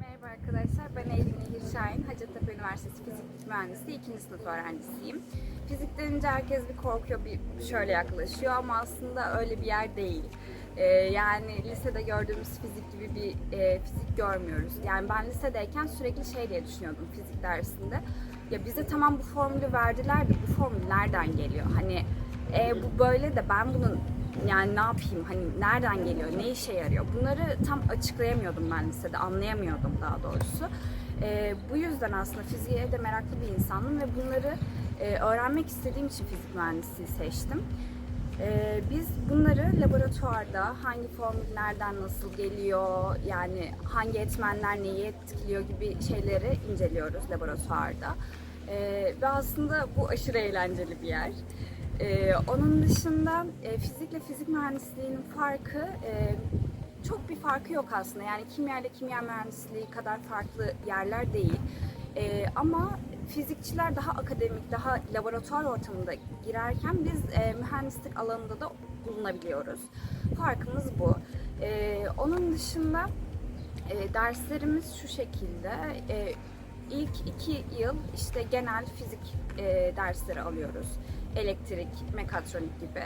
Merhaba arkadaşlar, ben Eylül Nehir Şahin, Hacettepe Üniversitesi Fizik Mühendisi 2. sınıf öğrencisiyim. Fizik denince herkes bir korkuyor, bir şöyle yaklaşıyor ama aslında öyle bir yer değil. Ee, yani lisede gördüğümüz fizik gibi bir e, fizik görmüyoruz. Yani ben lisedeyken sürekli şey diye düşünüyordum fizik dersinde. Ya bize tamam bu formülü verdiler de bu formül nereden geliyor? Hani e, bu böyle de ben bunun yani ne yapayım hani nereden geliyor ne işe yarıyor? Bunları tam açıklayamıyordum ben lisede anlayamıyordum daha doğrusu. Ee, bu yüzden aslında fiziğe de meraklı bir insanım ve bunları e, öğrenmek istediğim için fizik mühendisliği seçtim. Ee, biz bunları laboratuvarda hangi formül nereden nasıl geliyor yani hangi etmenler neyi etkiliyor gibi şeyleri inceliyoruz laboratuvarda. Ee, ve aslında bu aşırı eğlenceli bir yer. Ee, onun dışında e, fizikle fizik mühendisliğinin farkı e, çok bir farkı yok aslında. Yani kimya ile kimya mühendisliği kadar farklı yerler değil. E, ama fizikçiler daha akademik, daha laboratuvar ortamında girerken biz e, mühendislik alanında da bulunabiliyoruz. Farkımız bu. E, onun dışında e, derslerimiz şu şekilde. E, ilk iki yıl işte genel fizik e, dersleri alıyoruz. Elektrik, mekatronik gibi.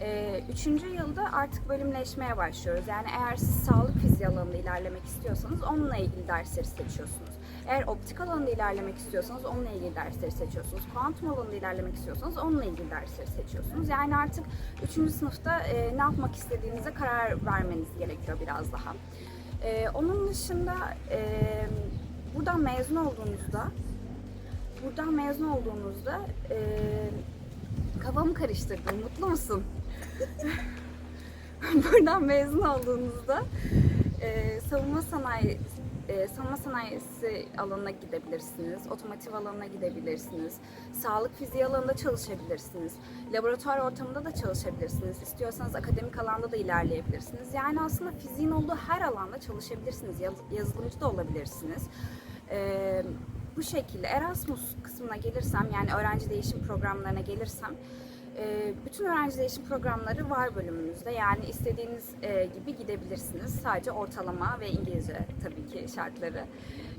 E, üçüncü yılda artık bölümleşmeye başlıyoruz. Yani eğer siz sağlık fiziği alanında ilerlemek istiyorsanız onunla ilgili dersleri seçiyorsunuz. Eğer optik alanında ilerlemek istiyorsanız onunla ilgili dersleri seçiyorsunuz. Kuantum alanında ilerlemek istiyorsanız onunla ilgili dersleri seçiyorsunuz. Yani artık üçüncü sınıfta e, ne yapmak istediğinize karar vermeniz gerekiyor biraz daha. E, onun dışında e, buradan mezun olduğunuzda buradan mezun olduğunuzda e, kafamı karıştırdım. Mutlu musun? buradan mezun olduğunuzda e, savunma sanayi e, savunma sanayisi alanına gidebilirsiniz, otomotiv alanına gidebilirsiniz, sağlık fiziği alanında çalışabilirsiniz, laboratuvar ortamında da çalışabilirsiniz, istiyorsanız akademik alanda da ilerleyebilirsiniz. Yani aslında fiziğin olduğu her alanda çalışabilirsiniz, Yaz- yazılımcı da olabilirsiniz. E, bu şekilde Erasmus kısmına gelirsem, yani öğrenci değişim programlarına gelirsem, e, bütün öğrenci değişim programları var bölümümüzde. Yani istediğiniz e, gibi gidebilirsiniz. Sadece ortalama ve İngilizce tabii ki şartları.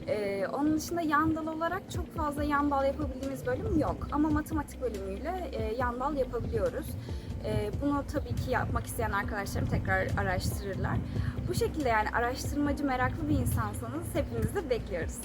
E, onun dışında yan dal olarak çok fazla yan dal yapabildiğimiz bölüm yok. Ama matematik bölümüyle yan dal yapabiliyoruz. Bunu tabii ki yapmak isteyen arkadaşlarım tekrar araştırırlar. Bu şekilde yani araştırmacı meraklı bir insansanız hepinizi bekliyoruz.